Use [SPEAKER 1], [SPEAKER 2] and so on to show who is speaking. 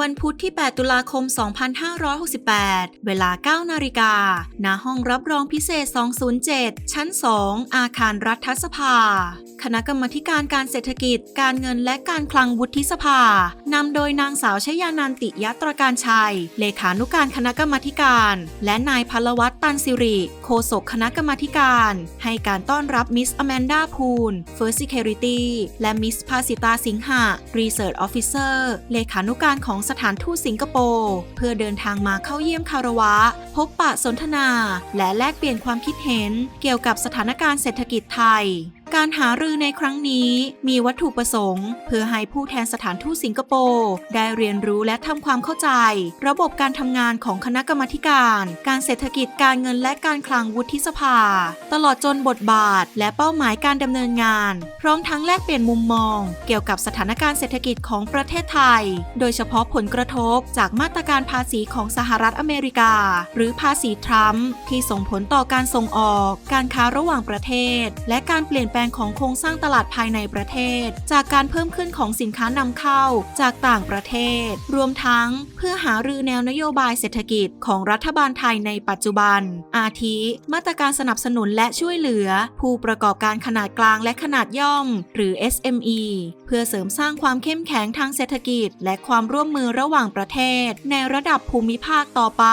[SPEAKER 1] วันพุธที่ 8 ตุลาคม 2568 เวลา 9 นาฬิกา ณ ห้องรับรองพิเศษ 207 ชั้น 2 อาคารรัฐสภา คณะกรรมการการเศรษฐกิจ การเงินและการคลังวุฒิสภานำโดยนางสาวชยานันติยตรการชัย เลขานุการคณะกรรมการ และนายพลวัตตันสิริ โฆษกคณะกรรมการ ให้การต้อนรับมิสอแมนดาพูล First Security และมิสภาสิตาสิงหะ Research Officer เลขานุการของสถานทูตสิงคโปร์เพื่อเดินทางมาเข้าเยี่ยมคารวะ พบปะสนทนา และแลกเปลี่ยนความคิดเห็นเกี่ยวกับสถานการณ์เศรษฐกิจไทย การหารือในครั้งนี้มีวัตถุประสงค์ เพื่อให้ผู้แทนสถานทูตสิงคโปร์ได้เรียนรู้และทำความเข้าใจ ระบบการทำงานของคณะกรรมาการ การเศรษฐกิจการเงินและการคลังวุฒิสภา ตลอดจนบทบาท และเป้าหมายการดำเนินงาน พร้อมทั้งแลกเปลี่ยนมุมมอง เกี่ยวกับสถานการณ์เศรษฐกิจของประเทศไทย โดยเฉพาะผลกระทบจากมาตรการภาษีของสหรัฐอเมริกา หรือภาษีทรัมป์ที่ส่งผลต่อการส่งออก การค้าระหว่างประเทศ และการเปลี่ยนแปลงงของโครงสร้างตลาดภายในประเทศ จากการเพิ่มขึ้นของสินค้านำเข้าจากต่างประเทศ รวมทั้งเพื่อหารือแนวนโยบายเศรษฐกิจของรัฐบาลไทยในปัจจุบัน อาทิ มาตรการสนับสนุนและช่วยเหลือ ผู้ประกอบการขนาดกลางและขนาดย่อม หรือ SME เพื่อเสริมสร้างความเข้มแข็งทางเศรษฐกิจ และความร่วมมือระหว่างประเทศ ในระดับภูมิภาคต่อไป